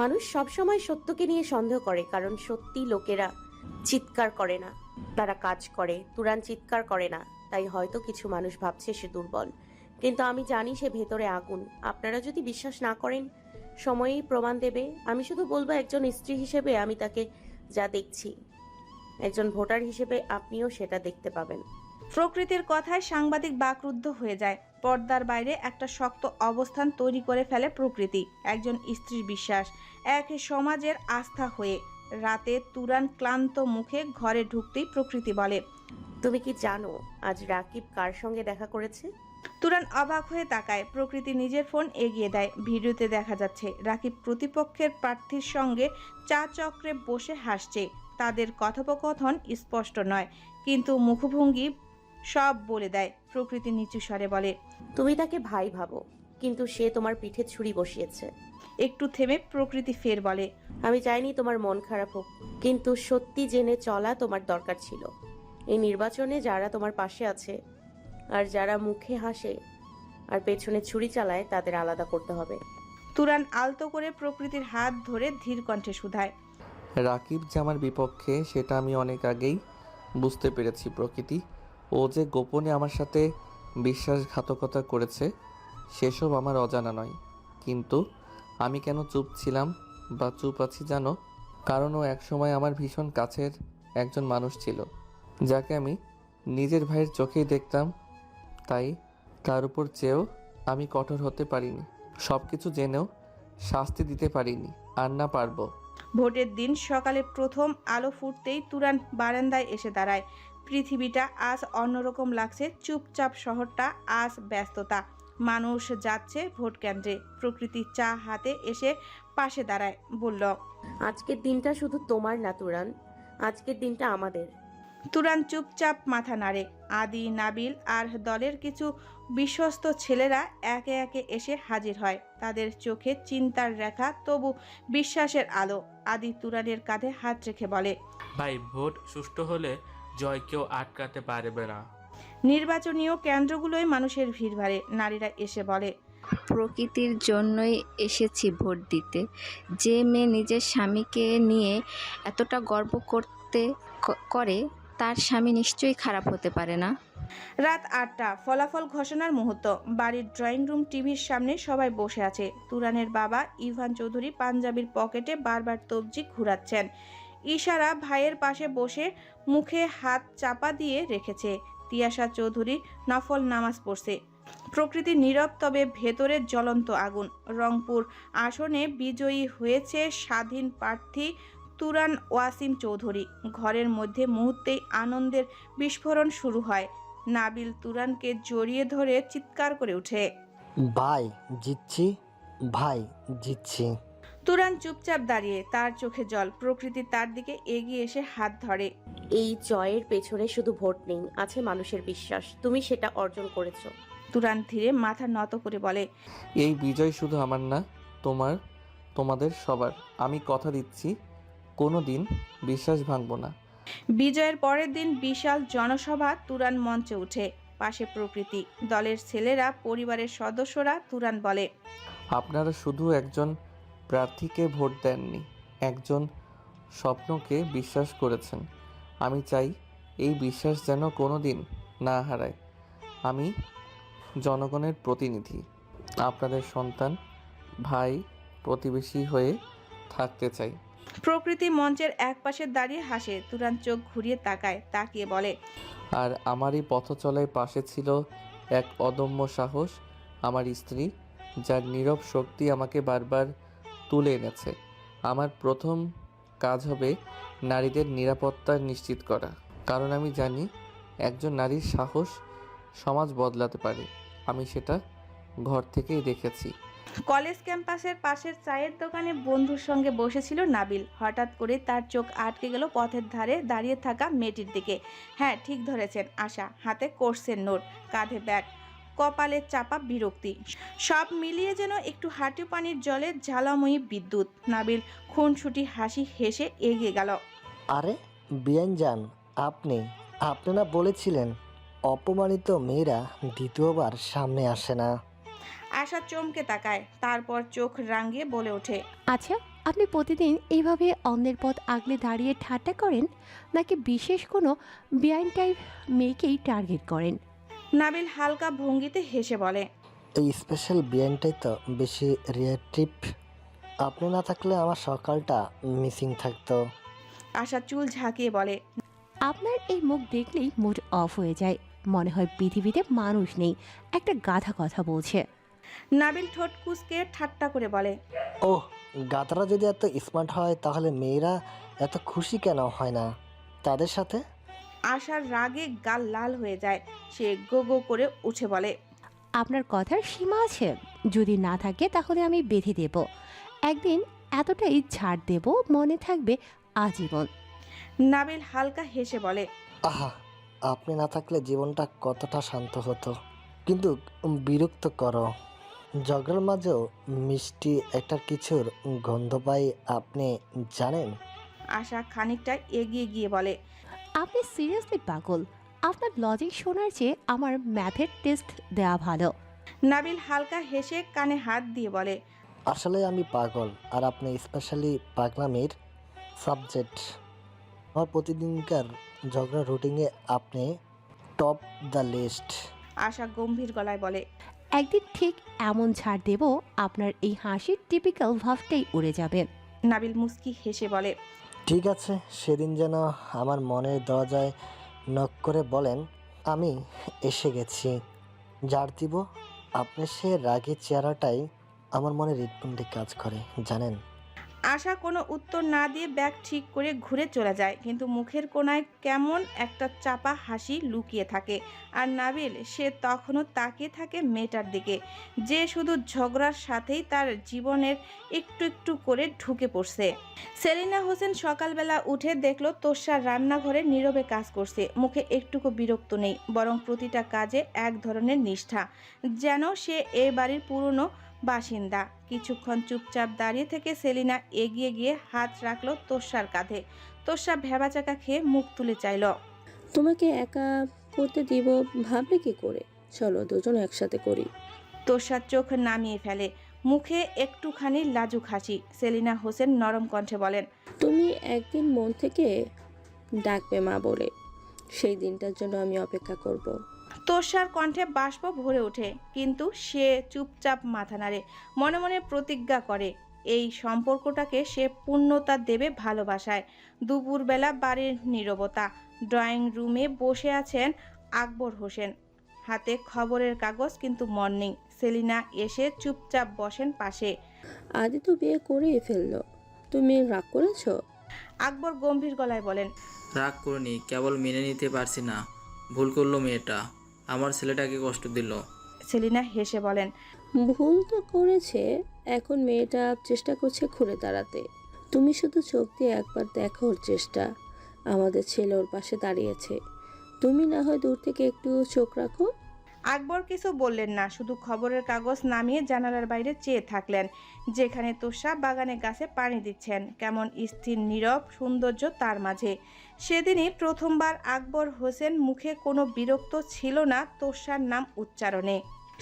মানুষ সবসময় সত্যকে নিয়ে সন্দেহ করে, কারণ সত্যি লোকেরা চিৎকার করে না। তারা কাজ করে, তুরান চিৎকার করে না। তাই হয়তো কিছু মানুষ ভাবছে সে দুর্বল। কিন্তু আমি জানি সে ভেতরে আগুন। আপনারা যদি বিশ্বাস না করেন, সময়েই প্রমাণ দেবে। আমি শুধু বলব একজন স্ত্রী হিসেবে আমি তাকে যা দেখছি, একজন ভোটার হিসেবে আপনিও সেটা দেখতে পাবেন। প্রকৃতির কথায় সাংবাদিক বাকরুদ্ধ হয়ে যায়। পর্দার বাইরে একটা শক্ত অবস্থান তৈরি করে ফেলে প্রকৃতি একজন স্ত্রীর বিশ্বাস। এক সমাজের আস্থা হয়ে রাতে তুরান ক্লান্ত মুখে ঘরে ঢুকতেই প্রকৃতি বলে তুমি কি জানো আজ রাকিব কার সঙ্গে দেখা করেছে? তুরান অবাক হয়ে তাকায়। প্রকৃতি নিজের ফোন এগিয়ে দেয়। ভিডিওতে দেখা যাচ্ছে রাকিব প্রতিপক্ষের প্রার্থীর সঙ্গে চা চক্রে বসে হাসছে। তাদের কথোপকথন স্পষ্ট নয় কিন্তু মুখভঙ্গি সব বলে দেয় প্রকৃতি নিচু স্বরে বলে তুমি তাকে ভাই ভাবো কিন্তু সে তোমার পিঠে ছুরি বসিয়েছে। একটু থেমে প্রকৃতি ফের বলে আমি চাইনি তোমার মন খারাপ হোক কিন্তু সত্যি জেনে চলা তোমার দরকার ছিল। এই নির্বাচনে যারা তোমার পাশে আছে আর যারা মুখে হাসে আর পেছনে ছুরি চালায় তাদের আলাদা করতে হবে। তুরান আলতো করে প্রকৃতির হাত ধরে ধীর কণ্ঠে শুধায় রাকিব যে আমার বিপক্ষে সেটা আমি অনেক আগেই বুঝতে পেরেছি প্রকৃতি। ও যে গোপনে আমার সাথে বিশ্বাসঘাতকতা করেছে, সেসব আমার অজানা নয়। কিন্তু আমি কেন চুপ ছিলাম বা চুপ আছি জানো? কারণ ও একসময় আমার ভীষণ কাছের একজন মানুষ ছিল, যাকে আমি নিজের ভাইয়ের চোখেই দেখতাম। তাই তার উপর চেয়েও আমি কঠোর হতে পারিনি। সব কিছু জেনেও শাস্তি দিতে পারিনি, আর না পারব। ভোটের দিন সকালে প্রথম আলো ফুটতেই তুরান বারান্দায় এসে দাঁড়ায়। পৃথিবীটা আজ অন্যরকম লাগছে চুপচাপ শহরটা আজ ব্যস্ততা। মানুষ যাচ্ছে ভোট কেন্দ্রে প্রকৃতি চা হাতে এসে পাশে দাঁড়ায় বলল। আজকের দিনটা শুধু তোমার না তুরান। আজকের দিনটা আমাদের। তুরান চুপচাপ মাথা নাড়ে আদি নাবিল আর দলের কিছু বিশ্বস্ত ছেলেরা একে একে এসে হাজির হয়। তাদের চোখে চিন্তার রেখা তবু বিশ্বাসের আলো। আদি তুরানের কাঁধে হাত রেখে বলে ভাই ভোট সুষ্ঠু হলে জয় কেউ আটকাতে পারবে না। নির্বাচনীয় কেন্দ্রগুলোয় মানুষের ভিড় ভাড়ে নারীরা এসে বলে। প্রকৃতির জন্যই এসেছি ভোট দিতে। যে মেয়ে নিজের স্বামীকে নিয়ে এতটা গর্ব করতে ক- করে তার স্বামী নিশ্চয়ই খারাপ হতে পারে না। রাত আটটা ফলাফল ঘোষণার মুহূর্ত। বাড়ির ড্রয়িং রুম টিভির সামনে সবাই বসে আছে। তুরানের বাবা ইভান চৌধুরী পাঞ্জাবির পকেটে বারবার তবজি ঘুরাচ্ছেন। ইশারা ভাইয়ের পাশে বসে মুখে হাত চাপা দিয়ে রেখেছে। তিয়াশা চৌধুরী নফল নামাজ পড়ছে। প্রকৃতি নীরব, তবে ভেতরে জ্বলন্ত আগুন। রংপুর আসনে বিজয়ী হয়েছে স্বাধীন প্রার্থী তুরান ওয়াসিম চৌধুরী। ঘরের মধ্যে মুহূর্তেই আনন্দের বিস্ফোরণ শুরু হয়। নাবিল তুরানকে জড়িয়ে ধরে চিৎকার করে ওঠে। ভাই, জিতছি। ভাই, জিতছি। তুরান চুপচাপ দাঁড়িয়ে তার চোখে জল প্রকৃতি তার দিকে এগিয়ে এসে হাত ধরে। এই জয়ের পেছনে শুধু ভোট নেই আছে মানুষের বিশ্বাস তুমি সেটা অর্জন করেছ। তুরান ধীরে মাথা নত করে বলে এই বিজয় শুধু আমার না তোমার তোমাদের সবার। আমি কথা দিচ্ছি কোনো দিন বিশ্বাস ভাঙবো না। বিজয়ের পরের দিন বিশাল জনসভা তুরান মঞ্চে উঠে পাশে প্রকৃতি। দলের ছেলেরা পরিবারের সদস্যরা তুরান বলে আপনারা শুধু একজন প্রার্থীকে ভোট দেননি। একজন স্বপ্নকে বিশ্বাস করেছেন। আমি চাই এই বিশ্বাস যেন কোনো দিন না হারায়। আমি জনগণের প্রতিনিধি। আপনাদের সন্তান ভাই প্রতিবেশী হয়ে থাকতে চাই। প্রকৃতি মঞ্চের এক পাশে দাঁড়িয়ে হাসে তুরান চোখ ঘুরিয়ে তাকায় তাকিয়ে বলে আর আমারই পথ চলায় পাশে ছিল এক অদম্য সাহস। আমার স্ত্রী যার নীরব শক্তি আমাকে বারবার তুলে এনেছে। আমার প্রথম কাজ হবে নারীদের নিরাপত্তা নিশ্চিত করা। কারণ আমি জানি একজন নারীর সাহস সমাজ বদলাতে পারে। আমি সেটা ঘর থেকেই দেখেছি। কলেজ ক্যাম্পাসের পাশের চায়ের দোকানে বন্ধুর সঙ্গে বসেছিল নাবিল। হঠাৎ করে তার চোখ আটকে গেল পথের ধারে দাঁড়িয়ে থাকা মেয়েটির দিকে। হ্যাঁ ঠিক ধরেছেন, আশা। হাতে কোর্সের নোট, কাঁধে ব্যাগ কপালে চাপা বিরক্তি। সব মিলিয়ে যেন একটু হাঁটু পানির জলে ঝালাময়ী বিদ্যুৎ। নাবিল খুনছুটি হাসি হেসে এগিয়ে গেল। আরে বিয়ানজান আপনি আপনি না বলেছিলেন অপমানিত মেয়েরা দ্বিতীয়বার সামনে আসে না। আশা চমকে তাকায় তারপর চোখ রাঙিয়ে বলে ওঠে আচ্ছা আপনি প্রতিদিন এইভাবে অন্যের পথ আগলে দাঁড়িয়ে ঠাট্টা করেন? নাকি বিশেষ কোনো বিআইন টাইপ মেয়েকেই টার্গেট করেন? নাবিল হালকা ভঙ্গিতে হেসে বলে এই স্পেশাল বিরিয়ানিটাই তো বেশি রিয়ার ট্রিপ আপনি না থাকলে আমার সকালটা মিসিং থাকতো। আশা চুল ঝাঁকিয়ে বলে আপনার এই মুখ দেখলেই মুড অফ হয়ে যায়। মনে হয় পৃথিবীতে মানুষ নেই একটা গাধা কথা বলছে। নাবিল ঠোঁট কুচকে ঠাট্টা করে বলে ওহ গাধারা যদি এত স্মার্ট হয় তাহলে মেয়েরা এত খুশি কেন হয় না? তাদের সাথে? আশার রাগে গাল লাল হয়ে যায়। সে গো গো করে উঠে বলে আপনার কথার সীমা আছে। যদি না থাকে তাহলে আমি বেঁধে দেব। একদিন এতটাই ছাড় দেব মনে থাকবে আজীবন। নাবিল হালকা হেসে বলে আহা আপনি না থাকলে জীবনটা কতটা শান্ত হতো। কিন্তু বিরক্ত করো। ঝগড়ার মাঝেও মিষ্টি একটা কিছুর গন্ধ পাই আপনি জানেন? আশা খানিকটা এগিয়ে গিয়ে বলে আপনি সিরিয়াসলি পাগল। আপনার লজিক শোনার চেয়ে আমার ম্যাথের টেস্ট দেওয়া ভালো। নাবিল হালকা হেসে কানে হাত দিয়ে বলে আসলে আমি পাগল আর আপনি স্পেশালি পাগলামির সাবজেক্ট আমার প্রতিদিনকার ঝগড়া রুটিনে আপনি টপ দ্য লিস্ট আশা গম্ভীর গলায় বলে একদিন ঠিক এমন ছাড় দেব আপনার এই হাসির টিপিক্যাল ভাবটাই উড়ে যাবে। নাবিল মুস্কি হেসে বলে ঠিক আছে, সেদিন যেন আমার মনের দরজায় নক করে বলেন, আমি এসে গেছি। যার দিব আপনি সে রাগের চেহারাটাই আমার মনে হৃদপিণ্ডে কাজ করে, জানেন? আশা কোনো উত্তর না দিয়ে ব্যাগ ঠিক করে ঘুরে চলে যায়। কিন্তু মুখের কোনায় কেমন একটা চাপা হাসি লুকিয়ে থাকে। আর নাবিল, সে তখনও তাকিয়ে থাকে মেয়েটার দিকে। যে শুধু ঝগড়ার সাথেই তার জীবনের একটু একটু করে ঢুকে পড়ছে। সেলিনা হোসেন সকালবেলা উঠে দেখল তোষার রান্নাঘরে নীরবে কাজ করছে। মুখে একটুকু বিরক্ত নেই, বরং প্রতিটা কাজে এক ধরনের নিষ্ঠা। যেন সে এ বাড়ির পুরনো বাসিন্দা। কিছুক্ষণ চুপচাপ দাঁড়িয়ে থেকে সেলিনা এগিয়ে গিয়ে হাত রাখল তোষার কাঁধে। তোষা ভেবাচাকা খেয়ে মুখ তুলে চাইল। তোমাকে একা করতে দিব ভাবলে কি করে? চলো দুজন একসাথে করি। তোষার চোখ নামিয়ে ফেলে। মুখে একটুখানি লাজুক হাসি। সেলিনা হোসেন নরম কণ্ঠে বলেন তুমি একদিন মন থেকে ডাকবে মা বলে। সেই দিনটার জন্য আমি অপেক্ষা করব। তোষার কণ্ঠে বাষ্প ভরে ওঠে কিন্তু সে চুপচাপ মাথা নাড়ে মনে মনে প্রতিজ্ঞা করে এই সম্পর্কটাকে সে পূর্ণতা দেবে ভালোবাসায়। দুপুরবেলা বাড়ির নীরবতা ড্রয়িং রুমে বসে আছেন আকবর হোসেন। হাতে খবরের কাগজ কিন্তু মন নেই। সেলিনা এসে চুপচাপ বসেন পাশে। আদি তো বিয়ে করেই ফেলল। তুমি রাগ করেছ? আকবর গম্ভীর গলায় বলেন রাগ করিনি কেবল মেনে নিতে পারছি না। ভুল করল মেয়েটা। আমার ছেলেটাকে কষ্ট দিল। সেলিনা হেসে বলেন ভুল তো করেছে এখন মেয়েটা চেষ্টা করছে ঘুরে দাঁড়াতে তুমি শুধু চোখ দিয়ে একবার দেখো ওর চেষ্টা। আমাদের ছেলে ওর পাশে দাঁড়িয়েছে। তুমি না হয় দূর থেকে একটু চোখ রাখো। আকবর কিছু বললেন না শুধু খবরের কাগজ নামিয়ে জানালার বাইরে চেয়ে থাকলেন যেখানে তোষা বাগানে গাছে পানি দিচ্ছেন কেমন স্থির নীরব সৌন্দর্য তার মাঝে। সেদিনই প্রথমবার আকবর হোসেন মুখে কোনো বিরক্ত ছিল না তোষার নাম উচ্চারণে।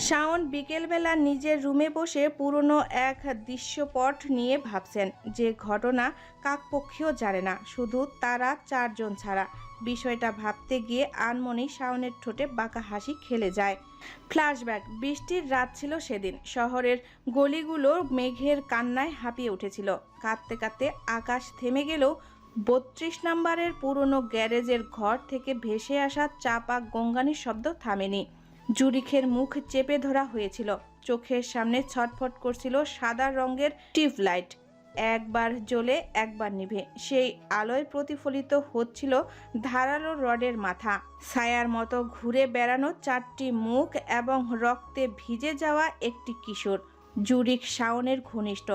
শাওন বিকেলবেলা নিজের রুমে বসে পুরনো এক দৃশ্যপট নিয়ে ভাবছেন, যে ঘটনা কাকপক্ষীও জানে না, শুধু তারা চারজন ছাড়া। বিষয়টা ভাবতে গিয়ে আনমনি শাওনের ঠোঁটে বাঁকা হাসি খেলে যায়। ফ্ল্যাশব্যাক, বৃষ্টির রাত ছিল সেদিন। শহরের গলিগুলো মেঘের কান্নায় হাঁপিয়ে উঠেছিল। কাঁদতে কাঁদতে আকাশ থেমে গেলেও বত্রিশ নম্বরের পুরনো গ্যারেজের ঘর থেকে ভেসে আসা চাপা গঙ্গানির শব্দ থামেনি। জুরিখের মুখ চেপে ধরা হয়েছিল। চোখের সামনে ছটফট করছিল সাদা রঙের টিউবলাইট। একবার জ্বলে একবার নিভে। সেই আলোয় প্রতিফলিত হচ্ছিল ধারালো রডের মাথা। ছায়ার মতো ঘুরে বেড়ানো চারটি মুখ এবং রক্তে ভিজে যাওয়া একটি কিশোর। জুরিক শাওনের ঘনিষ্ঠ।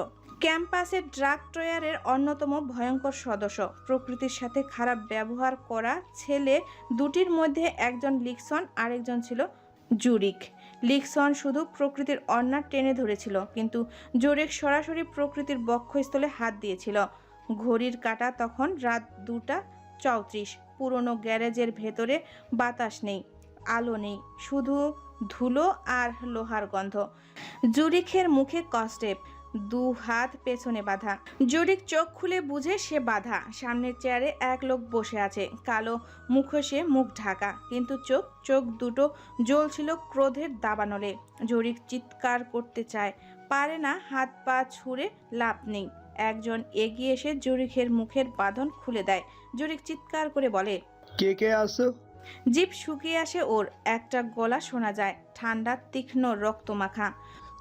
ক্যাম্পাসের ড্রাগ ট্রয়ারের অন্যতম ভয়ঙ্কর সদস্য। প্রকৃতির সাথে খারাপ ব্যবহার করা ছেলে দুটির মধ্যে একজন লিকসন, আরেকজন ছিল জুরিক। লিকসন শুধু প্রকৃতির অন্যার টেনে ধরেছিল, কিন্তু জুরিক সরাসরি প্রকৃতির বক্ষস্থলে হাত দিয়েছিল। ঘড়ির কাঁটা তখন রাত দুটা চৌত্রিশ। পুরনো গ্যারেজের ভেতরে বাতাস নেই, আলো নেই, শুধু ধুলো আর লোহার গন্ধ। জুরিখের মুখে কস্টেপ দু হাত পেছনে বাঁধা। জরিক চোখ খুলে বুঝে সে বাধা। সামনের চেয়ারে এক লোক বসে আছে। কালো মুখোশে মুখ ঢাকা। কিন্তু চোখ চোখ দুটো জ্বলছিল ক্রোধের দাবানলে। জরিক চিৎকার করতে চায়। পারে না হাত পা ছুঁড়ে লাভ নেই। একজন এগিয়ে এসে জরিখের মুখের বাঁধন খুলে দেয়। জরিক চিৎকার করে বলে কে কে আসো জিভ শুকিয়ে আসে ওর। একটা গলা শোনা যায়। ঠান্ডা তীক্ষ্ণ রক্তমাখা।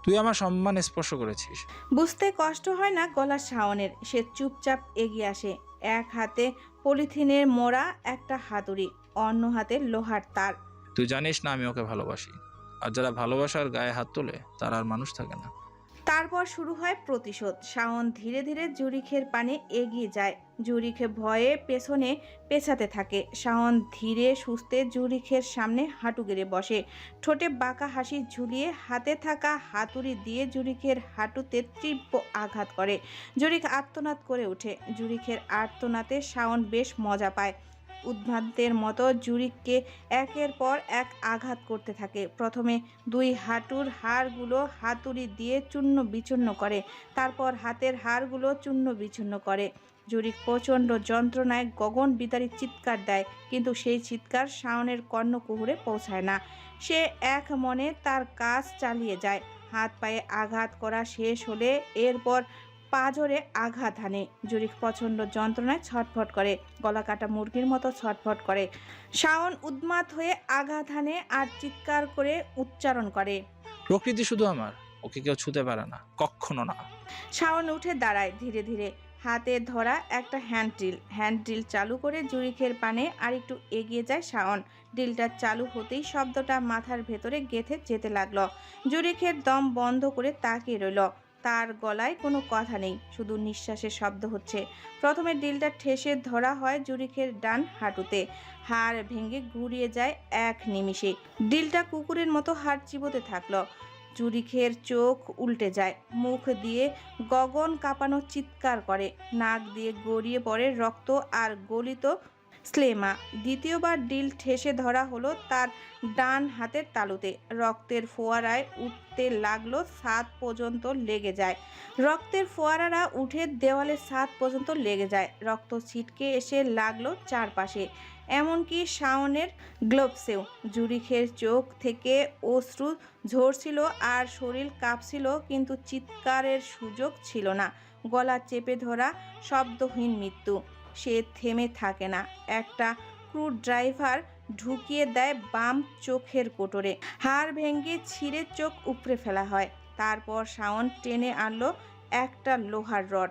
তুই আমার সম্মান স্পর্শ করেছিস। বুঝতে কষ্ট হয় না গলার শাওনের। সে চুপচাপ এগিয়ে আসে। এক হাতে পলিথিনের মোড়া একটা হাতুড়ি অন্য হাতে লোহার তার। তুই জানিস না আমি ওকে ভালোবাসি। আর যারা ভালোবাসার গায়ে হাত তোলে তার আর মানুষ থাকে না। তারপর শুরু হয় প্রতিশোধ। শাওন ধীরে ধীরে জুরিখের পানে এগিয়ে যায়। জুরিখে ভয়ে পেছনে পেছাতে থাকে। শাওন ধীরে সুস্থে জুরিখের সামনে হাঁটু গেড়ে বসে। ঠোঁটে বাঁকা হাসি ঝুলিয়ে হাতে থাকা হাতুড়ি দিয়ে জুরিখের হাঁটুতে তীব্র আঘাত করে। জুরিখ আর্তনাদ করে ওঠে। জুরিখের আর্তনাতে শাওন বেশ মজা পায়। উদ্ভ্রান্তের মতো জুরিককে একের পর এক আঘাত করতে থাকে। প্রথমে দুই হাঁটুর হাড়গুলো হাতুড়ি দিয়ে চূর্ণ বিচূর্ণ করে, তারপর হাতের হাড়গুলো চূর্ণ বিচূর্ণ করে। জুরিক প্রচণ্ড যন্ত্রণায় গগন বিতাড়ি চিৎকার দেয়, কিন্তু সেই চিৎকার শাওনের কর্ণকুহুরে পৌঁছায় না। সে এক মনে তার কাজ চালিয়ে যায়। হাত পায়ে আঘাত করা শেষ হলে এরপর পাজরে আঘাত হানে। জুরিক প্রচণ্ড যন্ত্রণায় ছটফট করে। গলা কাটা মুরগির মতো ছটফট করে। শাওন উদ্মাত হয়ে আঘাত হানে আর চিৎকার করে উচ্চারণ করে। প্রকৃতি শুধু আমার ওকে কেউ ছুতে পারে না কখনো না। শাওন উঠে দাঁড়ায় ধীরে ধীরে। হাতে ধরা একটা হ্যান্ড ড্রিল। হ্যান্ড ড্রিল চালু করে জুরিখের পানে আর একটু এগিয়ে যায় শাওন। ড্রিলটা চালু হতেই শব্দটা মাথার ভেতরে গেথে যেতে লাগল। জুরিখের দম বন্ধ করে তাকিয়ে রইল। তার গলায় কোনো কথা নেই, শুধু নিঃশ্বাসের শব্দ হচ্ছে। প্রথমে ডিলটা ঠেসে ধরা হয় জুরিখের ডান হাঁটুতে। হাড় ভেঙে ঘুরিয়ে যায় এক নিমিষে। ডিলটা কুকুরের মতো হাড় চিবোতে থাকল। জুরিখের চোখ উল্টে যায়, মুখ দিয়ে গগন কাঁপানো চিৎকার করে, নাক দিয়ে গড়িয়ে পড়ে রক্ত আর গলিত স্লেমা দ্বিতীয়বার ডিল ঠেসে ধরা হলো তার ডান হাতের তালুতে। রক্তের ফোয়ারায় উঠতে লাগল সাত পর্যন্ত লেগে যায়। রক্তের ফোয়ারারা উঠে দেওয়ালে সাত পর্যন্ত লেগে যায়। রক্ত ছিটকে এসে লাগল চারপাশে। এমনকি শাওনের গ্লোভসেও। জুরিখের চোখ থেকে অশ্রু ঝরছিল আর শরীর কাঁপছিল কিন্তু চিৎকারের সুযোগ ছিল না। গলা চেপে ধরা, শব্দহীন মৃত্যু। সে থেমে থাকে না। একটা ক্রু ড্রাইভার ঢুকিয়ে দেয় বাম চোখের কোটরে। হাড় ভেঙে ছিঁড়ে চোখ উপড়ে ফেলা হয়। তারপর শাওন টেনে আনলো একটা লোহার রড।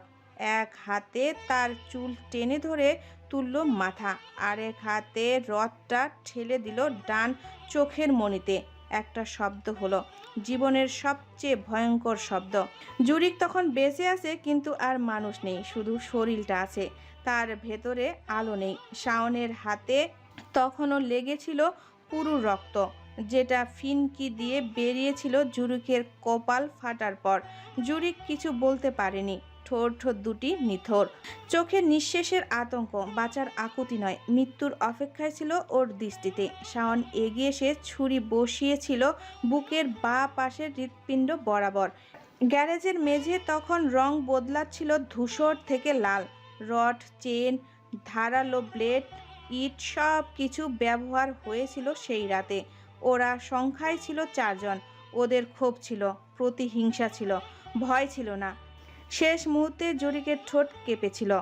এক হাতে তার চুল টেনে ধরে তুললো মাথা আরেক হাতে রথটা ঠেলে দিল ডান চোখের মণিতে একটা শব্দ হলো, জীবনের সবচেয়ে ভয়ঙ্কর শব্দ। জুরিক তখন বেঁচে আছে, কিন্তু আর মানুষ নেই, শুধু শরীরটা আছে। তার ভেতরে আলো নেই। শাওনের হাতে তখনও লেগেছিল পুরু রক্ত, যেটা ফিনকি দিয়ে বেরিয়েছিল জুরিকের কপাল ফাটার পর। জুরিক কিছু বলতে পারেনি। ঠোঁট দুটি নিথর। চোখের নিঃশেষের আতঙ্ক, বাঁচার আকুতি নয়। মৃত্যুর অপেক্ষায় ছিল ওর দৃষ্টিতে। শাওন এগিয়ে এসে ছুরি বসিয়েছিল বুকের বা পাশের হৃৎপিণ্ড বরাবর। গ্যারেজের মেঝে তখন রং বদলাচ্ছিল ধূসর থেকে লাল। রড, চেন, ধারালো ব্লেড, ইট সব কিছু ব্যবহার হয়েছিল সেই রাতে। ওরা সংখ্যায় ছিল চারজন। ওদের ক্ষোভ ছিল, প্রতিহিংসা ছিল, ভয় ছিল না। শেষ মুহূর্তে জরিকের ঠোঁট কেঁপেছিল।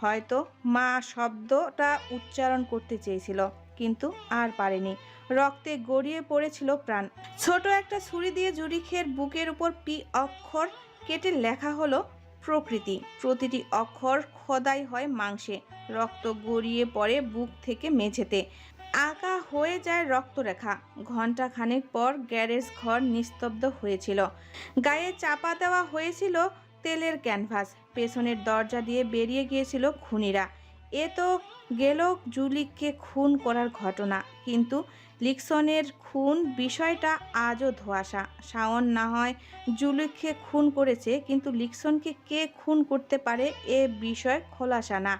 হয়তো মা শব্দটা উচ্চারণ করতে চেয়েছিল, কিন্তু আর পারেনি। রক্তে গড়িয়ে পড়েছিল প্রাণ। ছোট একটা ছুরি দিয়ে জুরিখের বুকের উপর পি অক্ষর কেটে লেখা হলো প্রকৃতি। প্রতিটি অক্ষর খোদাই হয় মাংসে। রক্ত গড়িয়ে পড়ে বুক থেকে মেঝেতে। আঁকা হয়ে যায় রক্তরেখা। ঘণ্টা খানেক পর গ্যারেজ ঘর নিস্তব্ধ হয়েছিল। গায়ে চাপা দেওয়া হয়েছিল তেলের ক্যানভাস। পেছনের দরজা দিয়ে বেরিয়ে গিয়েছিল খুনিরা। এ তো গেল জুলিককে খুন করার ঘটনা। কিন্তু লিকসনের খুন বিষয়টা আজও ধোয়াশা। শাওন না হয় জুলিককে খুন করেছে, কিন্তু লিকসনকে কে খুন করতে পারে এ বিষয় খোলাসা না।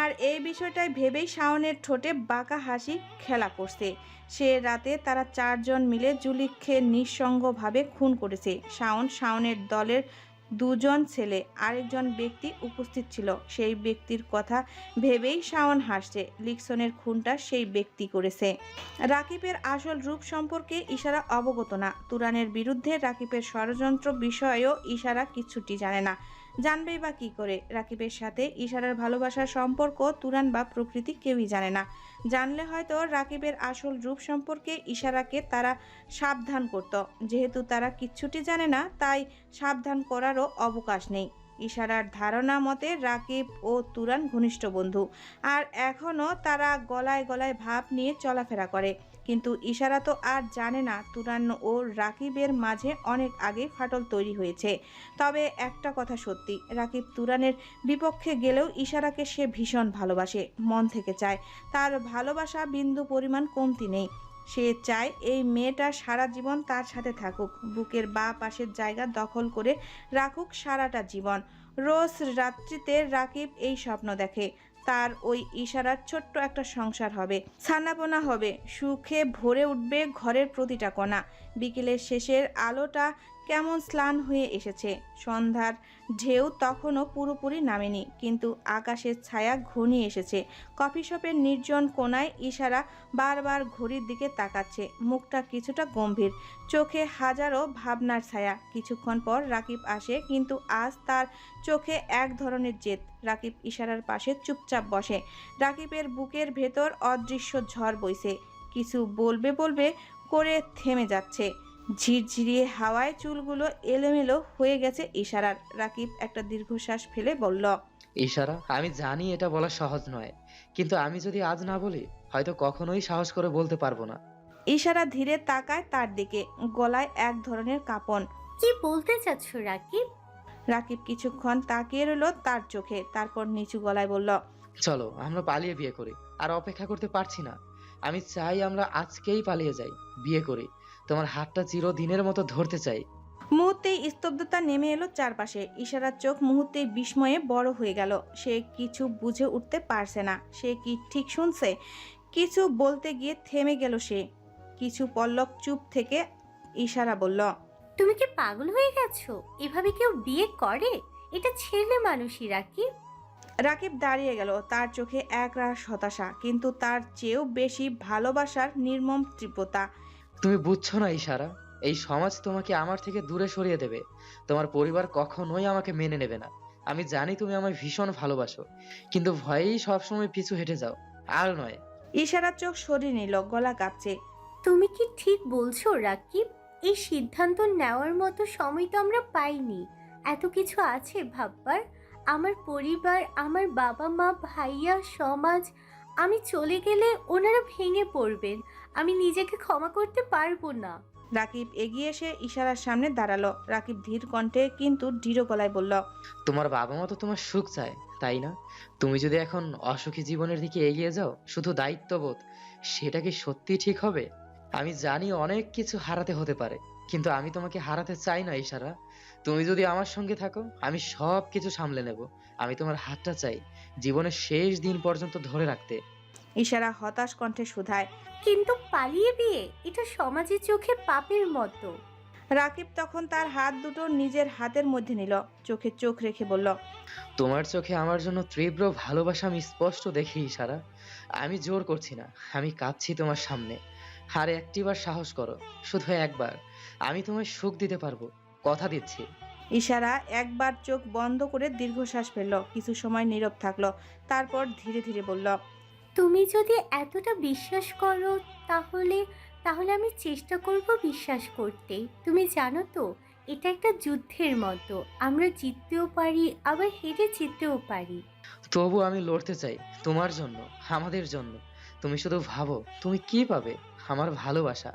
আর এই বিষয়টাই ভেবেই শাওনের ঠোঁটে বাঁকা হাসি খেলা করছে। সে রাতে তারা চারজন মিলে জুলিককে নিঃসঙ্গভাবে খুন করেছে। শাওন শাওনের দলের দুজন ছেলে, আরেকজন ব্যক্তি উপস্থিত ছিল। সেই ব্যক্তির কথা ভেবেই শাওন হাসছে। লিকসনের খুনটা সেই ব্যক্তি করেছে। রাকিবের আসল রূপ সম্পর্কে ইশারা অবগত না। তুরানের বিরুদ্ধে রাকিবের ষড়যন্ত্র বিষয়েও ইশারা কিছুটি জানে না। জানবেই বা কী করে? রাকিবের সাথে ইশারার ভালোবাসার সম্পর্ক তুরান বা প্রকৃতি কেউই জানে না। জানলে হয়তো রাকিবের আসল রূপ সম্পর্কে ইশারাকে তারা সাবধান করত। যেহেতু তারা কিচ্ছুটি জানে না, তাই সাবধান করারও অবকাশ নেই। ইশারার ধারণা মতে রাকিব ও তুরান ঘনিষ্ঠ বন্ধু। আর এখনও তারা গলায় গলায় ভাব নিয়ে চলাফেরা করে। কিন্তু ইশারা তো আর জানে না তুরান ও রাকিবের মাঝে অনেক আগে ফাটল তৈরি হয়েছে। তবে একটা কথা সত্যি, রাকিব তুরানের বিপক্ষে গেলেও ইশারাকে সে ভীষণ ভালোবাসে, মন থেকে চায়। তার ভালোবাসা বিন্দু পরিমাণ কমতি নেই। সে চায় এই মেয়েটা সারা জীবন তার সাথে থাকুক, বুকের বা পাশের জায়গা দখল করে রাখুক সারাটা জীবন। রোজ রাত্রিতে রাকিব এই স্বপ্ন দেখে। তার ওই ইশারার ছোট্ট একটা সংসার হবে। ছানাপোনা হবে। সুখে ভরে উঠবে ঘরের প্রতিটা কণা। বিকেলের শেষের আলোটা কেমন স্নান হয়ে এসেছে। সন্ধ্যার ঢেউ তখনও পুরোপুরি নামেনি, কিন্তু আকাশের ছায়া ঘনিয়ে এসেছে। কফি শপের নির্জন কোনায় ইশারা বারবার ঘড়ির দিকে তাকাচ্ছে, মুখটা কিছুটা গম্ভীর। চোখে হাজারো ভাবনার ছায়া। কিছুক্ষণ পর রাকিব আসে, কিন্তু আজ তার চোখে এক ধরনের জেদ। রাকিব ইশারার পাশে চুপচাপ বসে। রাকিবের বুকের ভেতর অদৃশ্য ঝড় বইছে। কিছু বলবে বলবে করে থেমে যাচ্ছে। ঝিরঝিরিয়ে হাওয়ায় চুলগুলো এলোমেলো হয়ে গেছে ইশারার। রাকিব একটা দীর্ঘশ্বাস ফেলে বলল ইশারা আমি জানি এটা বলা সহজ নয় কিন্তু আমি যদি আজ না বলি হয়তো কখনোই সাহস করে বলতে পারব না। ইশারা ধীরে তাকায় তার দিকে গলায় এক ধরনের কাঁপন। কি বলতে চাচ্ছ রাকিব? রাকিব কিছুক্ষণ তাকিয়ে রইল তার চোখে তারপর নিচু গলায় বলল চলো আমরা পালিয়ে বিয়ে করি আর অপেক্ষা করতে পারছি না। আমি চাই আমরা আজকেই পালিয়ে যাই বিয়ে করি। তোমার হাতটা চিরদিনের মতো ধরতে চাই। মুহূর্তেই স্তব্ধতা নেমে এলো চারপাশে। ইশারার চোখ মুহূর্তেই বিস্ময়ে বড় হয়ে গেল। সে কিছু বুঝে উঠতে পারছে না। সে কি ঠিক শুনছে? কিছু বলতে গিয়ে থেমে গেল সে। কিছু পল্লব চুপ থেকে ইশারা বলল তুমি কি পাগল হয়ে গেছো? এভাবে কেউ বিয়ে করে? এটা ছেলে মানুষই রাকিব রাকিব দাঁড়িয়ে গেল। তার চোখে এক রাস হতাশা কিন্তু তার চেয়েও বেশি ভালোবাসার নির্মম তীব্রতা। তুমি বুঝছ না ইশারা? এই সমাজ তোমাকে আমার থেকে দূরে সরিয়ে দেবে। তোমার পরিবার কখনোই আমাকে মেনে নেবে না। আমি জানি তুমি আমায় ভীষণ ভালোবাসো কিন্তু ভয়েই সবসময় পিছু হেঁটে যাও। আর নয়। ইশারার চোখ সরিয়ে নিল গলা কাঁপছে। তুমি কি ঠিক বলছো রাকিব? এই সিদ্ধান্ত নেওয়ার মতো সময় তো আমরা পাইনি। এত কিছু আছে ভাববার? আমার পরিবার আমার বাবা মা ভাইয়া সমাজ আমি চলে গেলে ওনারা ভেঙে পড়বেন। আমি নিজেকে ক্ষমা করতে পারব না। রাকিব এগিয়ে এসে ইশারার সামনে দাঁড়াল। রাকিব ধীর কণ্ঠে কিন্তু দৃঢ় গলায় বলল তোমার বাবা মা তো তোমার সুখ চায় তাই না? তুমি যদি এখন অসুখী জীবনের দিকে এগিয়ে যাও শুধু দায়িত্ববোধ সেটা কি সত্যি ঠিক হবে? আমি জানি অনেক কিছু হারাতে হতে পারে কিন্তু আমি তোমাকে হারাতে চাই না ইশারা। তুমি যদি আমার সঙ্গে থাকো আমি সব কিছু সামলে নেব। আমি তোমার হাতটা চাই জীবনের শেষ দিন পর্যন্ত ধরে রাখতে। ইশারা হতাশ কণ্ঠে শুধায়। কিন্তু পালিয়ে বিয়ে এটা সমাজের চোখে পাপের মতো। রাকিব তখন তার হাত দুটো নিজের হাতের মধ্যে নিল চোখে চোখ রেখে বলল তোমার চোখে আমার জন্য তীব্র ভালোবাসা আমি স্পষ্ট দেখি ইশারা। আমি জোর করছি না আমি কাঁদছি তোমার সামনে। আর একটিবার সাহস করো শুধু একবার আমি তোমায় সুখ দিতে পারব কথা দিচ্ছি। ইশারা একবার চোখ বন্ধ করে দীর্ঘশ্বাস ফেলল কিছু সময় নীরব থাকল তারপর ধীরে ধীরে বলল তুমি যদি এতটা বিশ্বাস করো, তাহলে তাহলে আমি চেষ্টা করব বিশ্বাস করতে। তুমি জানো তো, এটা একটা যুদ্ধের মতো। আমরা জিততেও পারি, আবার হেরে যেতেও পারি। তবু আমি লড়তে চাই তোমার জন্য, আমাদের জন্য। তুমি শুধু ভাবো, তুমি কি পাবে? আমার ভালোবাসা,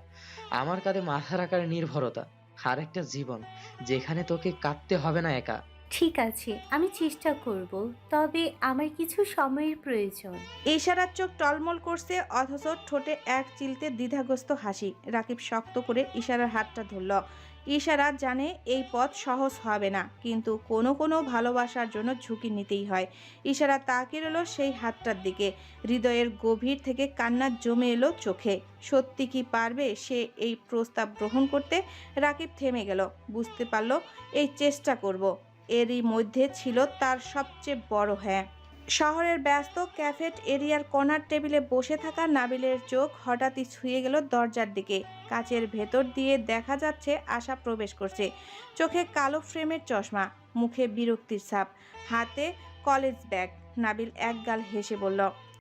আমার কাঁধে মাথা রাখার নির্ভরতা আর একটা জীবন, যেখানে তোকে কাঁদতে হবে না একা। ঠিক আছে, আমি চেষ্টা করব, তবে আমার কিছু সময়ের প্রয়োজন। ইশারার চোখ টলমল করছে, অথচ ঠোঁটে এক চিলতে দ্বিধাগ্রস্ত হাসি। রাকিব শক্ত করে ইশারার হাতটা ধরল। ইশারা জানে এই পথ সহজ হবে না, কিন্তু কোনো কোনো ভালোবাসার জন্য ঝুঁকি নিতেই হয়। ইশারা তাকিয়ে রইল সেই হাতটার দিকে। হৃদয়ের গভীর থেকে কান্না জমে এলো চোখে। সত্যি কি পারবে সে এই প্রস্তাব গ্রহণ করতে? রাকিব থেমে গেল। বুঝতে পারল, এই চেষ্টা করব। এরই মধ্যে ছিল তার সবচেয়ে বড় হ্যাঁ। শহরের ব্যস্ত ক্যাফেট এরিয়ার কর্নার টেবিলে বসে থাকা নাবিলের চোখ হঠাৎই ছুঁয়ে গেল দরজার দিকে। কাচের ভেতর দিয়ে দেখা যাচ্ছে আশা প্রবেশ করছে। চোখে কালো ফ্রেমের চশমা, মুখে বিরক্তির ছাপ, হাতে কলেজ ব্যাগ। নাবিল একগাল হেসে বলল